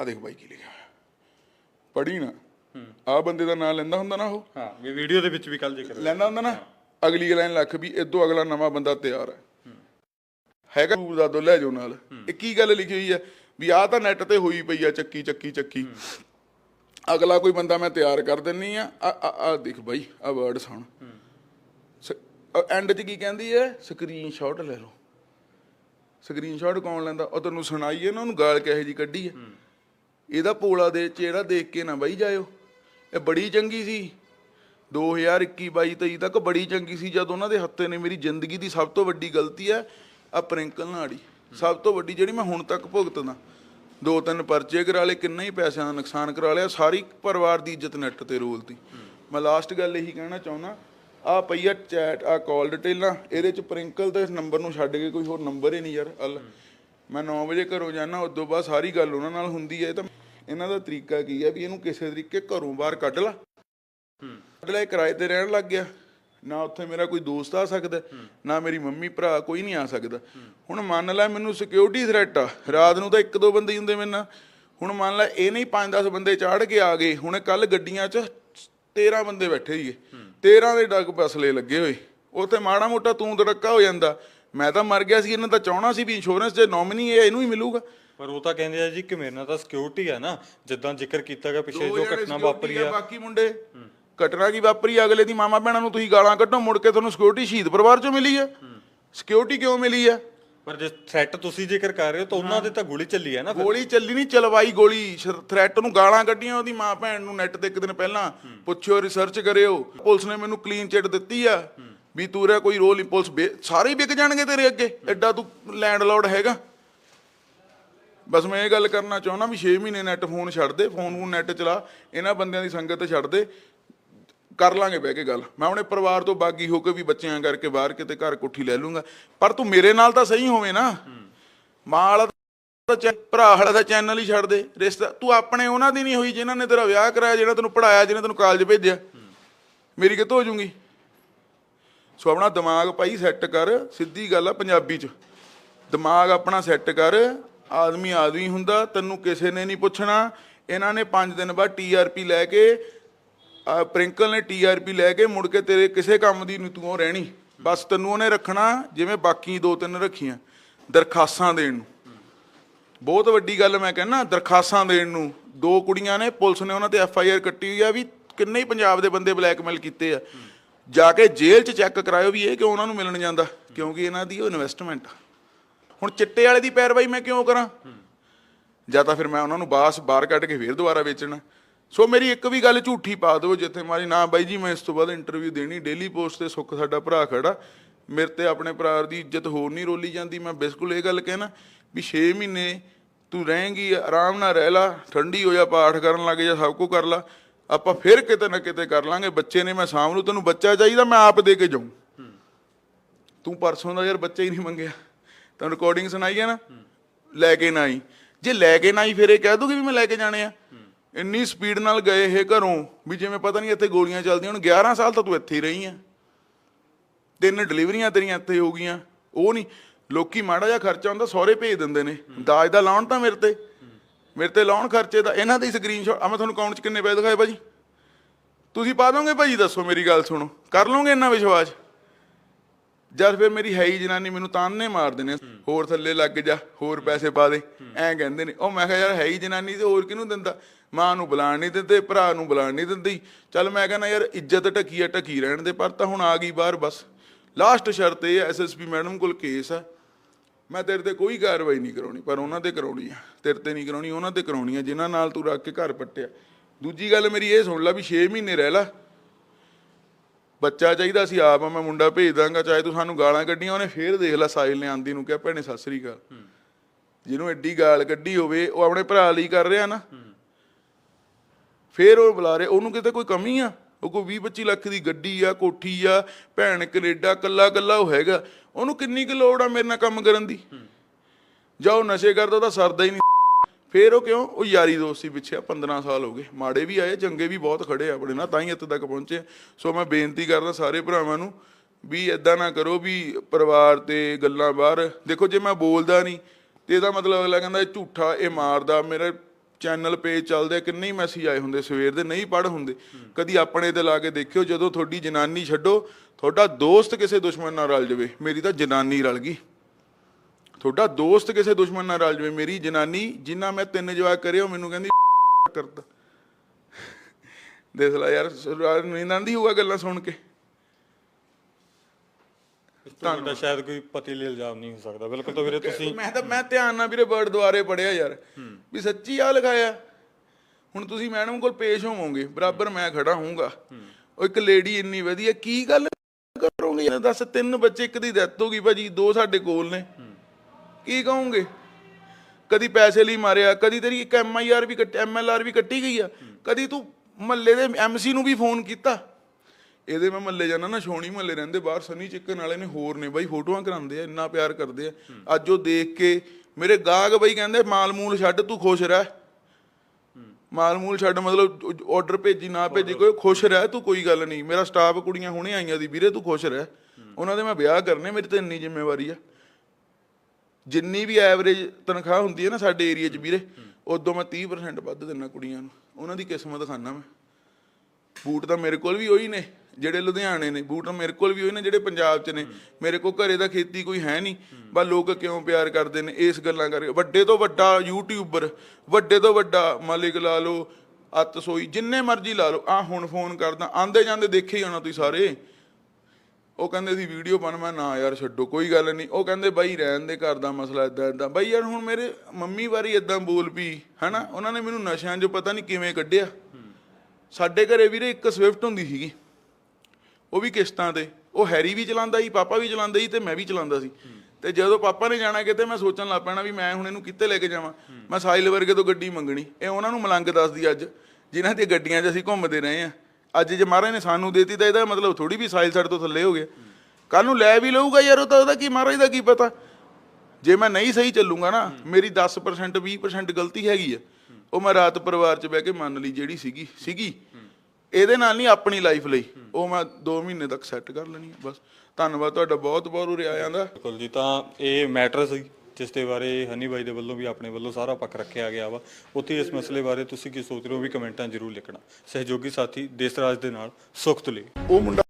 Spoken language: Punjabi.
ਆ ਦੇਖ ਬਾਈ ਕੀ ਲਿਖਿਆ ਹੋਇਆ। ਪੜੀ ਨਾ। ਆ ਬੰਦੇ ਦਾ ਨਾਮ ਲੈਂਦਾ ਹੁੰਦਾ ਨਾ ਉਹ। ਹਾਂ ਵੀ ਵੀਡੀਓ ਦੇ ਵਿੱਚ ਵੀ ਕੱਲ ਜ਼ਿਕਰ। ਲੈਂਦਾ ਹੁੰਦਾ ਨਾ। ਅਗਲੀ ਲਾਈਨ ਲੱਖ ਵੀ ਇਦੋਂ ਅਗਲਾ ਨਵਾਂ ਬੰਦਾ ਤਿਆਰ ਹੈ। ਹੈਗਾ ਦਾ ਦੋ ਲੈ ਜਾਓ ਨਾਲ। ਇਹ ਕੀ ਗੱਲ ਲਿਖੀ ਹੋਈ ਹੈ? ਵੀ ਆਹ ਤਾਂ ਨੈਟ ਤੇ ਹੋਈ ਪਈ ਆ ਚੱਕੀ ਚੱਕੀ ਚੱਕੀ। ਅਗਲਾ ਕੋਈ ਬੰਦਾ ਮੈਂ ਤਿਆਰ ਕਰ ਦਿੰਨੀ ਆ। ਆ ਆ ਦੇਖ ਬਾਈ ਆ ਵਰਡ ਸੁਣ ਐਂਡ 'ਚ ਕੀ ਕਹਿੰਦੀ ਹੈ? ਸਕਰੀਨਸ਼ਾਟ ਲੈ ਲਓ। ਸਕਰੀਨਸ਼ਾਟ ਕੌਣ ਲੈਂਦਾ? ਉਹ ਤੈਨੂੰ ਸੁਣਾਈਏ ਨਾ ਉਹਨੂੰ ਗਾਲ ਕਿਹੋ ਜੀ ਕੱਢੀ ਹੈ। ਇਹਦਾ ਪੋਲਾ ਦੇ ਚਿਹਰਾ ਦੇਖ ਕੇ ਨਾ ਬਈ ਜਾਇਓ। ਇਹ ਬੜੀ ਚੰਗੀ ਸੀ। 2021 22 23 ਤੱਕ ਬੜੀ ਚੰਗੀ ਸੀ, ਜਦ ਉਹਨਾਂ ਦੇ ਹੱਥੇ ਨੇ ਮੇਰੀ ਜ਼ਿੰਦਗੀ ਦੀ ਸਭ ਤੋਂ ਵੱਡੀ ਗਲਤੀ ਹੈ ਆ ਪ੍ਰਿੰਕਲ ਨਾੜੀ। ਸਭ ਤੋਂ ਵੱਡੀ ਜਿਹੜੀ ਮੈਂ ਹੁਣ ਤੱਕ ਭੁਗਤਦਾ। ਦੋ ਤਿੰਨ ਪਰਚੇ ਕਰਾ ਲਏ, ਕਿੰਨਾ ਹੀ ਪੈਸਿਆਂ ਦਾ ਨੁਕਸਾਨ ਕਰਾ ਲਿਆ, ਸਾਰੀ ਪਰਿਵਾਰ ਦੀ ਇੱਜ਼ਤ ਨੈਟ ਤੇ ਰੋਲਤੀ ਮੈਂ ਲਾਸਟ ਗੱਲ ਇਹੀ ਕਹਿਣਾ ਚਾਹੁੰਦਾ ਆ ਪਈ ਆ ਚੈਟ ਆ ਕਾਲ ਡਿਟੇਲਾਂ ਇਹਦੇ ਚ ਪ੍ਰਿੰਕਲ ਤੇ ਨੰਬਰ ਨੂੰ ਛੱਡ ਕੇ ਕੋਈ ਹੋਰ ਨੰਬਰ ਹੀ ਨਹੀਂ ਯਾਰ, ਅੱਲ। ਮੈਂ 9 ਵਜੇ ਘਰੋਂ ਜਾਣਾ ਉਸ ਤੋਂ ਬਾਅਦ ਸਾਰੀ ਗੱਲ ਉਹਨਾਂ ਨਾਲ ਹੁੰਦੀ ਹੈ, ਇਹ ਤਾਂ ਇਹਨਾਂ ਦਾ ਤਰੀਕਾ ਕੀ ਹੈ ਵੀ ਇਹਨੂੰ ਕਿਸੇ ਤਰੀਕੇ ਘਰੋਂ ਬਾਹਰ ਕੱਢ ਲਾ। ਕੱਢ ਲੈ ਕਿਰਾਏ ਤੇ ਰਹਿਣ ਲੱਗ ਗਿਆ। ਨਾ ਉੱਥੇ ਮੇਰਾ ਕੋਈ ਦੋਸਤ ਆ ਸਕਦਾ ਨਾ ਮੇਰੀ ਮੰਮੀ ਭਰਾ ਕੋਈ ਨਹੀਂ ਆ ਸਕਦਾ। ਹੁਣ ਮੰਨ ਲੈ ਮੈਨੂੰ ਸਿਕਿਉਰਿਟੀ ਥ੍ਰੈਟ ਆ। ਰਾਤ ਨੂੰ ਤਾਂ ਇੱਕ ਦੋ ਬੰਦੇ ਹੀ ਹੁੰਦੇ ਮੇਰੇ ਨਾਲ। ਹੁਣ ਮੰਨ ਲੈ ਇਹ ਨਹੀਂ 5-10 ਬੰਦੇ ਚਾੜ ਕੇ ਆ ਗਏ। ਹੁਣ ਕੱਲ ਗੱਡੀਆਂ 'ਚ 13 ਬੰਦੇ ਬੈਠੇ ਸੀਗੇ। 13 ਦੇ ਡੱਗ ਪਸਲੇ ਲੱਗੇ ਹੋਏ। ਉੱਥੇ ਮਾੜਾ ਮੋਟਾ ਤੂੰ ਤੜੱਕਾ ਹੋ ਜਾਂਦਾ। ਮੈਂ ਤਾਂ ਮਰ ਗਿਆ ਸੀ ਇਹਨਾਂ ਤਾਂ ਚਾਹਣਾ ਸੀ ਵੀ ਇੰਸ਼ੋਰੈਂਸ ਜੇ ਨੋਮਨੀ ਇਹ ਇਹਨੂੰ ਹੀ ਮਿਲੂਗਾ। ਪਰ ਉਹ ਤਾਂ ਕਹਿੰਦੇ ਆ ਜੀ ਕਿ ਮੇਰੇ ਨਾਲ ਤਾਂ ਸਿਕਿਉਰਿਟੀ ਹੈ ਨਾ ਜਿੱਦਾਂ ਜ਼ਿਕਰ ਕੀਤਾ ਗਿਆ ਪਿੱਛੇ ਦੋ ਜੋ ਘਟਨਾ ਵਾਪਰੀ ਆ, ਆ ਬਾਕੀ ਮੁੰਡੇ। ਘਟਨਾ ਕੀ ਵਾਪਰੀ ਆ, ਅਗਲੇ ਦੀ ਮਾਮਾ ਭੈਣਾਂ ਨੂੰ ਤੁਸੀਂ ਗਾਲਾਂ ਕੱਢੋ ਮੁੜ ਕੇ ਤੁਹਾਨੂੰ ਸਿਕਿਉਰਿਟੀ ਸ਼ਹੀਦ ਪਰਿਵਾਰ ਚੋਂ ਮਿਲੀ ਆ। ਸਿਕਿਉਰਿਟੀ ਕਿਉਂ ਮਿਲੀ ਆ? ਪਰ ਜੇ ਥ੍ਰੈਟ ਤੁਸੀਂ ਜ਼ਿਕਰ ਕਰ ਰਹੇ ਹੋ ਤਾਂ ਉਹਨਾਂ ਦੇ ਤਾਂ ਗੋਲੀ ਚੱਲੀ ਹੈ ਨਾ। ਗੋਲੀ ਚੱਲੀ ਨਹੀਂ ਚਲਵਾਈ ਗੋਲੀ ਥ੍ਰੈਟ ਨੂੰ ਗਾਲਾਂ ਕੱਢੀਆਂ ਉਹਦੀ ਮਾਂ ਭੈਣ ਨੂੰ ਨੈਟ ਤੇ ਇੱਕ ਦਿਨ ਪਹਿਲਾਂ ਪੁੱਛਿਓ ਰਿਸਰਚ ਕਰਿਓ। ਪੁਲਿਸ ਨੇ ਮੈਨੂੰ ਕਲੀਨ ਚਿੱਟ ਦਿੱਤੀ ਆ। ਵੀ ਤੂੰ ਰੇ ਕੋਈ ਰੋਲ ਨਹੀਂ ਪੁਲਿਸ ਸਾਰੇ ਵਿਕ ਜਾਣਗੇ ਤੇਰੇ ਅੱਗੇ। ਐਡਾ ਤੂੰ ਲੈਂਡਲੋਰਡ ਹੈਗਾ। ਬਸ ਮੈਂ ਇਹ ਗੱਲ ਕਰਨਾ ਚਾਹੁੰਦਾ ਵੀ 6 ਮਹੀਨੇ ਨੈਟ ਫੋਨ ਛੱਡ ਦੇ ਫੋਨ ਨੂੰ ਨੈਟ ਚਲਾ, ਇਹਨਾਂ ਬੰਦਿਆਂ ਦੀ ਸੰਗਤ ਛੱਡ ਦੇ, ਕਰ ਲਾਂਗੇ ਬਹਿ ਕੇ ਗੱਲ। ਮੈਂ ਆਪਣੇ ਪਰਿਵਾਰ ਤੋਂ ਬਾਗੀ ਹੋ ਕੇ ਵੀ ਬੱਚਿਆਂ ਕਰਕੇ ਬਾਹਰ ਕਿਤੇ ਘਰ ਕੋਠੀ ਲੈ ਲੂੰਗਾ। ਪਰ ਤੂੰ ਮੇਰੇ ਨਾਲ ਤਾਂ ਸਹੀ ਹੋਵੇਂ ਨਾ। ਮਾਂ ਵਾਲਾ ਤਾਂ ਭਰਾ ਵਾਲਾ ਦਾ ਚੈਨਲ ਹੀ ਛੱਡ ਦੇ। ਰਿਸ਼ਤਾ, ਤੂੰ ਆਪਣੇ ਉਹਨਾਂ ਦੀ ਨਹੀਂ ਹੋਈ ਜਿਨ੍ਹਾਂ ਨੇ ਤੇਰਾ ਵਿਆਹ ਕਰਾਇਆ, ਜਿਹੜਾ ਤੈਨੂੰ ਪੜਾਇਆ ਜਿਹਨੇ ਤੈਨੂੰ ਕਾਲਜ ਭੇਜਿਆ। ਮੇਰੀ ਕਿੱਥੋਂ ਹੋ ਜੂਗੀ? ਸੋ ਆਪਣਾ ਦਿਮਾਗ ਭਾਈ ਸੈੱਟ ਕਰ, ਸਿੱਧੀ ਗੱਲ ਆ ਪੰਜਾਬੀ ਚ। ਦਿਮਾਗ ਆਪਣਾ ਸੈੱਟ ਕਰ, ਆਦਮੀ ਆਦਮੀ ਹੁੰਦਾ, ਤੈਨੂੰ ਕਿਸੇ ਨੇ ਨਹੀਂ ਪੁੱਛਣਾ। ਇਹਨਾਂ ਨੇ 5 ਦਿਨ ਬਾਅਦ ਟੀਆਰਪੀ ਲੈ ਕੇ ਪ੍ਰਿੰਕਲ ਨੇ ਟੀਆਰਪੀ ਲੈ ਕੇ ਮੁੜ ਕੇ ਤੇਰੇ ਕਿਸੇ ਕੰਮ ਦੀ ਨਹੀਂ ਤੂੰ ਉਹ ਰਹਿਣੀ। ਬਸ ਤੈਨੂੰ ਉਹਨੇ ਰੱਖਣਾ, ਜਿਵੇਂ ਬਾਕੀ ਦੋ ਤਿੰਨ ਰੱਖੀਆਂ, ਦਰਖਾਸਾਂ ਦੇਣ ਨੂੰ। ਬਹੁਤ ਵੱਡੀ ਗੱਲ ਮੈਂ ਕਹਿੰਨਾ ਦਰਖਾਸਤਾਂ ਦੇਣ ਨੂੰ। ਦੋ ਕੁੜੀਆਂ ਨੇ, ਪੁਲਿਸ ਨੇ ਉਹਨਾਂ ਤੇ ਐਫ ਆਈ ਆਰ ਕੱਟੀ ਹੋਈ ਆ ਵੀ ਕਿੰਨੇ ਹੀ ਪੰਜਾਬ ਦੇ ਬੰਦੇ ਬਲੈਕਮੇਲ ਕੀਤੇ ਆ। ਜਾ ਕੇ ਜੇਲ੍ਹ 'ਚ ਚੈੱਕ ਕਰਾਇਓ ਵੀ ਇਹ ਕਿਉਂ ਉਹਨਾਂ ਨੂੰ ਮਿਲਣ ਜਾਂਦਾ, ਕਿਉਂਕਿ ਇਹਨਾਂ ਦੀ ਉਹ ਇਨਵੈਸਟਮੈਂਟ ਹੁਣ ਚਿੱਟੇ ਵਾਲੇ ਦੀ ਪੈਰਵਾਈ ਮੈਂ ਕਿਉਂ ਕਰਾਂ? ਜਾਂ ਤਾਂ ਫਿਰ ਮੈਂ ਉਹਨਾਂ ਨੂੰ ਬਾਸ ਬਾਹਰ ਕੱਢ ਕੇ ਫੇਰ ਦੁਬਾਰਾ ਵੇਚਣਾ। ਸੋ ਮੇਰੀ ਇੱਕ ਵੀ ਗੱਲ ਝੂਠੀ ਪਾ ਦਿਓ ਜਿੱਥੇ ਮਾਰੀ, ਨਾ ਬਾਈ ਜੀ, ਮੈਂ ਇਸ ਤੋਂ ਬਾਅਦ ਇੰਟਰਵਿਊ ਦੇਣੀ ਡੇਲੀ ਪੋਸਟ ਤੇ ਸੁੱਖ ਸਾਡਾ ਭਰਾ ਖੜਾ। ਮੇਰੇ ਤੇ ਆਪਣੇ ਭਰਾ ਦੀ ਇੱਜ਼ਤ ਹੋਰ ਨਹੀਂ ਰੋਲੀ ਜਾਂਦੀ। ਮੈਂ ਬਿਲਕੁਲ ਇਹ ਗੱਲ ਕਹਿਣਾ ਵੀ 6 ਮਹੀਨੇ ਤੂੰ ਰਹੇਂਗੀ, ਆਰਾਮ ਨਾਲ ਰਹਿ ਲਾ ਠੰਡੀ ਹੋ ਜਾ, ਪਾਠ ਕਰਨ ਲੱਗ ਜਾ, ਸਭ ਕੁਝ ਕਰ ਲਾ। ਆਪਾਂ ਫਿਰ ਕਿਤੇ ਨਾ ਕਿਤੇ ਕਰ ਲਾਂਗੇ। ਬੱਚੇ ਨੇ ਮੈਂ ਸਾਂਭ ਨੂੰ ਤੈਨੂੰ ਬੱਚਾ ਚਾਹੀਦਾ, ਮੈਂ ਆਪ ਦੇ ਕੇ ਜਾਊਂ। ਤੂੰ ਪਰਸੋਂ ਦਾ ਯਾਰ ਬੱਚਾ ਹੀ ਨਹੀਂ ਮੰਗਿਆ। ਤੈਨੂੰ ਰਿਕਾਰਡਿੰਗ ਸੁਣਾਈ ਹੈ ਨਾ? ਲੈ ਕੇ ਨਾ ਆਈ। ਜੇ ਲੈ ਕੇ ਨਾ ਆਈ, ਫਿਰ ਇਹ ਕਹਿ ਦੂਗੀ ਵੀ ਮੈਂ ਲੈ ਕੇ ਜਾਣੇ ਆ। ਇੰਨੀ ਸਪੀਡ ਨਾਲ ਗਏ ਇਹ ਘਰੋਂ ਵੀ ਜਿਵੇਂ ਪਤਾ ਨਹੀਂ ਇੱਥੇ ਗੋਲੀਆਂ ਚੱਲਦੀਆਂ ਹੁਣ। 11 ਸਾਲ ਤਾਂ ਤੂੰ ਇੱਥੇ ਹੀ ਰਹੀ ਆ। ਤਿੰਨ ਡਿਲੀਵਰੀਆਂ ਤੇਰੀਆਂ ਇੱਥੇ ਹੋ ਗਈਆਂ। ਉਹ ਨਹੀਂ। ਲੋਕੀ ਮਾੜਾ ਜਿਹਾ ਖਰਚਾ ਹੁੰਦਾ, ਸਹੁਰੇ ਭੇਜ ਦਿੰਦੇ ਨੇ। ਦਾਜ ਦਾ ਲਾਉਣ ਤਾਂ ਮੇਰੇ ਤੇ। ਮੇਰੇ ਤੇ ਲਾਉਣ ਖਰਚੇ ਦਾ, ਇਹਨਾਂ ਦੀ ਸਕਰੀਨਸ਼ਾਟ ਆ ਮੈਂ ਤੁਹਾਨੂੰ ਅਕਾਊਂਟ 'ਚ ਕਿੰਨੇ ਪੈਸੇ ਦਿਖਾਏ ਭਾਜੀ? ਤੁਸੀਂ ਪਾ ਦੋਗੇ ਭਾਜੀ? ਦੱਸੋ ਮੇਰੀ ਗੱਲ ਸੁਣੋ। ਕਰ ਲਓਗੇ ਇੰਨਾ ਵਿਸ਼ਵਾਸ? ਜਦ ਫਿਰ ਮੇਰੀ ਹੈ ਹੀ ਜਨਾਨੀ ਮੈਨੂੰ ਤਾਨੇ ਮਾਰਦੇ ਨੇ ਹੋਰ ਥੱਲੇ ਲੱਗ ਜਾ, ਹੋਰ ਪੈਸੇ ਪਾ ਦੇ। ਐਂ ਕਹਿੰਦੇ ਨੇ, ਉਹ ਮੈਂ ਕਿਹਾ ਯਾਰ ਹੈ ਹੀ ਜਨਾਨੀ ਤੇ ਹੋਰ ਕਿਹਨੂੰ ਦਿੰਦਾ? ਮਾਂ ਨੂੰ ਬੁਲਾਣ ਨਹੀਂ ਦਿੰਦੇ, ਭਰਾ ਨੂੰ ਬੁਲਾਣ ਨਹੀਂ ਦਿੰਦੀ। ਚੱਲ ਮੈਂ ਕਹਿੰਦਾ ਯਾਰ ਇੱਜ਼ਤ ਢਕੀ ਆ, ਢਕੀ ਰਹਿਣ ਦੇ, ਪਰ ਤਾਂ ਹੁਣ ਆ ਗਈ ਬਾਹਰ ਬਸ। ਲਾਸਟ ਸ਼ਰਤ ਇਹ ਐਸਐਸਪੀ ਮੈਡਮ ਕੋਲ ਕੇਸ ਆ। ਮੈਂ ਤੇਰੇ ਤੇ ਕੋਈ ਕਾਰਵਾਈ ਨਹੀਂ ਕਰਾਉਣੀ ਪਰ ਉਹਨਾਂ ਤੇ ਕਰਾਉਣੀ ਆ। ਤੇਰੇ ਤੇ ਨਹੀਂ ਕਰਾਉਣੀ ਉਹਨਾਂ ਤੇ ਕਰਾਉਣੀ ਆ ਜਿਨ੍ਹਾਂ ਨਾਲ ਤੂੰ ਰੱਖ ਕੇ ਘਰ ਪੱਟਿਆ। ਦੂਜੀ ਗੱਲ ਮੇਰੀ ਇਹ ਸੁਣ ਲੈ ਵੀ 6 ਮਹੀਨੇ ਰਹਿ ਲੈ। ਬੱਚਾ ਚਾਹੀਦਾ ਸੀ ਆਪ ਮੈਂ ਮੁੰਡਾ ਭੇਜ ਦਾਂਗਾ ਚਾਹੇ ਤੂੰ ਸਾਨੂੰ ਗਾਲਾਂ ਕੱਢੀਆਂ ਉਹਨੇ ਫੇਰ ਦੇਖ ਲੈ ਸਾਹਿਲ ਨੇ ਆਂਦੀ ਨੂੰ ਕਿਹਾ ਭੈਣੇ ਸਤਿ ਸ੍ਰੀ ਅਕਾਲ। ਜਿਹਨੂੰ ਐਡੀ ਗਾਲ ਕੱਢੀ ਹੋਵੇ ਉਹ ਆਪਣੇ ਭਰਾ ਲਈ ਕਰ ਰਿਹਾ ਨਾ। ਫੇਰ ਉਹ ਬੁਲਾ ਰਿਹਾ ਉਹਨੂੰ ਕਿਤੇ ਕੋਈ ਕਮੀ ਆ? ਉਹ ਕੋਈ 20 25 ਲੱਖ ਦੀ ਗੱਡੀ ਆ ਕੋਠੀ ਆ ਭੈਣ ਕੈਨੇਡਾ ਕੱਲਾ ਕੱਲਾ ਉਹ ਹੈਗਾ। ਉਹਨੂੰ ਕਿੰਨੀ ਕੁ ਲੋੜ ਆ ਮੇਰੇ ਨਾਲ ਕੰਮ ਕਰਨ ਦੀ? ਜਾਂ ਉਹ ਨਸ਼ੇ ਕਰਦਾ ਉਹਦਾ ਸਰਦਾ ਹੀ ਨਹੀਂ। ਫੇਰ ਉਹ ਕਿਉਂ? ਉਹ ਯਾਰੀ ਦੋਸਤੀ ਪਿੱਛੇ ਆ 15 ਸਾਲ ਹੋ ਗਏ। ਮਾੜੇ ਵੀ ਆਏ ਚੰਗੇ ਵੀ ਬਹੁਤ ਖੜੇ ਆ ਆਪਣੇ ਨਾਲ ਤਾਂ ਹੀ ਇੱਥੇ ਤੱਕ ਪਹੁੰਚੇ ਸੋ ਮੈਂ ਬੇਨਤੀ ਕਰਦਾ ਸਾਰੇ ਭਰਾਵਾਂ ਨੂੰ ਵੀ ਇਦਾਂ ਨਾ ਕਰੋ ਵੀ ਪਰਿਵਾਰ ਤੇ ਗੱਲਾਂ ਬਾਹਰ। ਦੇਖੋ ਜੇ ਮੈਂ ਬੋਲਦਾ ਨਹੀਂ ਤੇ ਇਹਦਾ ਮਤਲਬ ਅਗਲਾ ਕਹਿੰਦਾ ਇਹ ਝੂਠਾ ਇਹ ਮਾਰਦਾ ਮੇਰੇ ਚੈਨਲ ਪੇਜ ਚੱਲਦੇ ਕਿੰਨੇ ਹੀ ਮੈਸੇਜ ਆਏ ਹੁੰਦੇ ਸਵੇਰ ਦੇ, ਨਹੀਂ ਪੜ ਹੁੰਦੇ। ਕਦੀ ਆਪਣੇ ਤੇ ਲਾ ਕੇ ਦੇਖਿਓ, ਜਦੋਂ ਤੁਹਾਡੀ ਜਨਾਨੀ ਛੱਡੋ, ਤੁਹਾਡਾ ਦੋਸਤ ਕਿਸੇ ਦੁਸ਼ਮਣ ਨਾਲ ਰਲ ਜਾਵੇ, ਮੇਰੀ ਤਾਂ ਜਨਾਨੀ ਰਲ ਗਈ। ਤੁਹਾਡਾ ਦੋਸਤ ਕਿਸੇ ਦੁਸ਼ਮਣ ਨਾਲ ਰਲ ਜਾਵੇ, ਮੇਰੀ ਜਨਾਨੀ, ਜਿੰਨਾ ਮੈਂ ਤਿੰਨ ਜਵਾਕ ਕਰਿਓ ਮੈਨੂੰ ਕਹਿੰਦੀ ਕਰਦਾ ਦੇਖ ਲੈ ਯਾਰ ਨੀਂਦ ਆਂਦੀ ਹੋਊਗਾ ਗੱਲਾਂ ਸੁਣ ਕੇ। ਇਸ ਤੋਂ ਵੱਡਾ ਸ਼ਾਇਦ ਕੋਈ ਪਤੀ ਲਈ ਇਲਜ਼ਾਮ ਨਹੀਂ ਹੋ ਸਕਦਾ। ਬਿਲਕੁਲ ਤਾਂ ਵੀਰੇ ਤੁਸੀਂ ਮੈਂ ਤਾਂ ਮੈਂ ਧਿਆਨ ਨਾਲ ਵੀਰੇ ਵਰਡ ਦੁਆਰੇ ਪੜਿਆ ਯਾਰ। ਵੀ ਸੱਚੀ ਆ ਲਿਖਾਇਆ। ਹੁਣ ਤੁਸੀਂ ਮੈਡਮ ਕੋਲ ਪੇਸ਼ ਹੋਵੋਗੇ ਬਰਾਬਰ ਮੈਂ ਖੜਾ ਹੋਊਂਗਾ। ਉਹ ਇੱਕ ਲੇਡੀ ਇੰਨੀ ਵਧੀਆ ਕੀ ਗੱਲ ਕਰੋਗੇ ਯਾਰ? ਦੱਸ ਤਿੰਨ ਬੱਚੇ ਇੱਕ ਦੀ ਡੈਥ ਹੋ ਗਈ ਭਾਜੀ ਦੋ ਸਾਡੇ ਕੋਲ ਨੇ। ਕੀ ਕਹੋਗੇ? ਕਦੀ ਪੈਸੇ ਲਈ ਮਾਰਿਆ ਕਦੀ ਤੇਰੀ ਇੱਕ ਐਮ ਆਈ ਆਰ ਵੀ ਕੱਟ ਐਮ ਐਲ ਆਰ ਵੀ ਕੱਟੀ ਗਈ ਆ। ਕਦੀ ਤੂੰ ਮਹੱਲੇ ਦੇ ਐਮਸੀ ਨੂੰ ਵੀ ਫੋਨ ਕੀਤਾ। ਇਹਦੇ ਮੈਂ ਮਹੱਲੇ ਜਾਣਾ ਨਾ ਛੋਣੀ ਮਹੱਲੇ ਰਹਿੰਦੇ ਬਾਹਰ ਸਨੀ ਚਿੱਕਨ ਵਾਲੇ ਨੇ ਹੋਰ ਨੇ ਬਾਈ ਫੋਟੋਆਂ ਕਰਾਉਂਦੇ ਆ ਇੰਨਾ ਪਿਆਰ ਕਰਦੇ ਆ। ਅੱਜ ਉਹ ਦੇਖ ਕੇ ਮੇਰੇ ਗਾਹਕ ਬਾਈ ਕਹਿੰਦੇ ਮਾਲ ਮੂਲ ਛੱਡ ਤੂੰ ਖੁਸ਼ ਰਹਿ। ਮਾਲ ਮੂਲ ਛੱਡ ਮਤਲਬ ਆਰਡਰ ਭੇਜੀ ਨਾ ਭੇਜੀ ਕੋਈ ਖੁਸ਼ ਰਹਿ ਤੂੰ ਕੋਈ ਗੱਲ ਨਹੀਂ। ਮੇਰਾ ਸਟਾਫ ਕੁੜੀਆਂ ਹੁਣੇ ਆਈਆਂ ਦੀ ਵੀਰੇ ਤੂੰ ਖੁਸ਼ ਰਹਿ। ਉਹਨਾਂ ਦੇ ਮੈਂ ਵਿਆਹ ਕਰਨੇ ਮੇਰੀ ਤੇ ਇੰਨੀ ਜ਼ਿੰਮੇਵਾਰੀ ਆ। ਜਿੰਨੀ ਵੀ ਐਵਰੇਜ ਤਨਖਾਹ ਹੁੰਦੀ ਹੈ ਨਾ ਸਾਡੇ ਏਰੀਆ 'ਚ ਵੀਰੇ ਉਦੋਂ ਮੈਂ 30% ਵੱਧ ਦਿੰਦਾ ਕੁੜੀਆਂ ਨੂੰ। ਉਹਨਾਂ ਦੀ ਕਿਸਮਤ ਖਾਨਾ ਮੈਂ। ਬੂਟ ਤਾਂ ਮੇਰੇ ਕੋਲ ਵੀ ਉਹੀ ਨੇ, ਜਿਹੜੇ ਲੁਧਿਆਣੇ ਨੇ। ਬੂਟ ਤਾਂ ਮੇਰੇ ਕੋਲ ਵੀ ਉਹੀ ਨੇ, ਜਿਹੜੇ ਪੰਜਾਬ 'ਚ ਨੇ। ਮੇਰੇ ਕੋਲ ਘਰੇ ਦਾ ਖੇਤੀ ਕੋਈ ਹੈ ਨਹੀਂ। ਬਸ ਲੋਕ ਕਿਉਂ ਪਿਆਰ ਕਰਦੇ ਨੇ? ਇਸ ਗੱਲਾਂ ਕਰਕੇ। ਵੱਡੇ ਤੋਂ ਵੱਡਾ ਯੂਟਿਊਬਰ ਵੱਡੇ ਤੋਂ ਵੱਡਾ ਮਾਲਿਕ ਲਾ ਲਓ, ਅੱਤ ਸੋਈ, ਜਿੰਨੇ ਮਰਜ਼ੀ ਲਾ ਲਓ। ਆ ਹੁਣ ਫੋਨ ਕਰਦਾ, ਆਂਦੇ ਜਾਂਦੇ ਦੇਖੇ ਹੀ ਹੋਣਾ ਤੁਸੀਂ ਸਾਰੇ। ਉਹ ਕਹਿੰਦੇ ਸੀ, ਵੀਡੀਓ ਬਣ, ਮੈਂ ਨਾ ਯਾਰ ਛੱਡੋ, ਕੋਈ ਗੱਲ ਨਹੀਂ। ਉਹ ਕਹਿੰਦੇ, ਬਾਈ, ਰਹਿਣ ਦੇ ਘਰ ਦਾ ਮਸਲਾ ਇਦਾਂ ਇਦਾਂ ਬਾਈ, ਯਾਰ ਹੁਣ ਮੇਰੇ ਮੰਮੀ ਵਾਰੀ ਇਦਾਂ ਬੋਲ ਪਈ, ਹਨਾ? ਉਹਨਾਂ ਨੇ ਮੈਨੂੰ ਨਸ਼ਿਆਂ 'ਚੋਂ ਪਤਾ ਨਹੀਂ ਕਿਵੇਂ ਕੱਢਿਆ। ਸਾਡੇ ਘਰੇ ਵੀਰੇ ਇੱਕ ਸਵਿਫਟ ਹੁੰਦੀ ਸੀਗੀ। ਉਹ ਵੀ ਕਿਸ਼ਤਾਂ ਤੇ। ਉਹ ਹੈਰੀ ਵੀ ਚਲਾਉਂਦਾ ਸੀ, ਪਾਪਾ ਵੀ ਚਲਾਉਂਦਾ ਸੀ ਤੇ ਮੈਂ ਵੀ ਚਲਾਉਂਦਾ ਸੀ। ਤੇ ਜਦੋਂ ਪਾਪਾ ਨੇ ਜਾਣਾ ਕਿਤੇ, ਮੈਂ ਸੋਚਣ ਲੱਗ ਪੈਣਾ ਵੀ ਮੈਂ ਹੁਣ ਇਹਨੂੰ ਕਿੱਥੇ ਲੈ ਕੇ ਜਾਵਾਂ। ਮੈਂ ਸਾਇਲ ਵਰਗੇ ਤੋਂ ਗੱਡੀ ਮੰਗਣੀ। ਇਹ ਉਹਨਾਂ ਨੂੰ ਮਲੰਗ ਦੱਸਦੀ ਅੱਜ, ਜਿਨ੍ਹਾਂ ਦੀਆਂ ਗੱਡੀਆਂ 'ਚ ਅਸੀਂ ਘੁੰਮਦੇ ਰਹੇ ਆ ਅੱਜ ਜੇ ਮਹਾਰਾਜ ਨੇ ਸਾਨੂੰ ਦੇਤੀ ਤਾਂ ਇਹਦਾ ਮਤਲਬ ਥੋੜੀ ਵੀ ਸਾਇਲ ਸਾਡੇ ਤੋਂ ਥੱਲੇ ਹੋ ਗਿਆ। ਕੱਲ ਨੂੰ ਲੈ ਵੀ ਲਊਗਾ ਯਾਰ, ਉਹ ਤਾਂ ਉਹਦਾ ਕੀ, ਮਹਾਰਾਜ ਦਾ ਕੀ ਪਤਾ? ਜੇ ਮੈਂ ਨਹੀਂ ਸਹੀ ਚੱਲੂਗਾ ਨਾ, ਮੇਰੀ 10% 20% ਗਲਤੀ ਹੈਗੀ ਆ। ਉਹ ਮੈਂ ਰਾਤ ਪਰਿਵਾਰ 'ਚ ਬਹਿ ਕੇ ਮੰਨ ਲਈ ਜਿਹੜੀ ਸੀਗੀ ਸੀਗੀ। ਇਹਦੇ ਨਾਲ ਨਹੀਂ ਆਪਣੀ ਲਾਈਫ ਲਈ। ਉਹ ਮੈਂ 2 ਮਹੀਨੇ ਤੱਕ ਸੈੱਟ ਕਰ ਲੈਣੀ ਬਸ। ਧੰਨਵਾਦ ਤੁਹਾਡਾ ਬਹੁਤ ਬਹੁਤ ਉਰੇ ਆਇਆਂ ਦਾ। ਬਿਲਕੁਲ ਜੀ ਤਾਂ ਇਹ ਮੈਟਰ ਸੀ ਜਿਸ ਦੇ ਬਾਰੇ ਹਨੀ ਬਾਈ ਦੇ ਵੱਲੋਂ ਵੀ ਆਪਣੇ ਵੱਲੋਂ ਸਾਰਾ ਪੱਖ ਰੱਖਿਆ ਗਿਆ ਵਾ। ਉੱਥੇ ਇਸ ਮਸਲੇ ਬਾਰੇ ਤੁਸੀਂ ਕੀ ਸੋਚ ਰਹੇ ਹੋ ਵੀ ਕਮੈਂਟਾਂ ਜ਼ਰੂਰ ਲਿਖਣਾ। ਸਹਿਯੋਗੀ ਸਾਥੀ ਦੇਸਰਾਜ ਦੇ ਨਾਲ ਸੁਖਤ ਲਈ। ਉਹ ਮੁੰਡਾ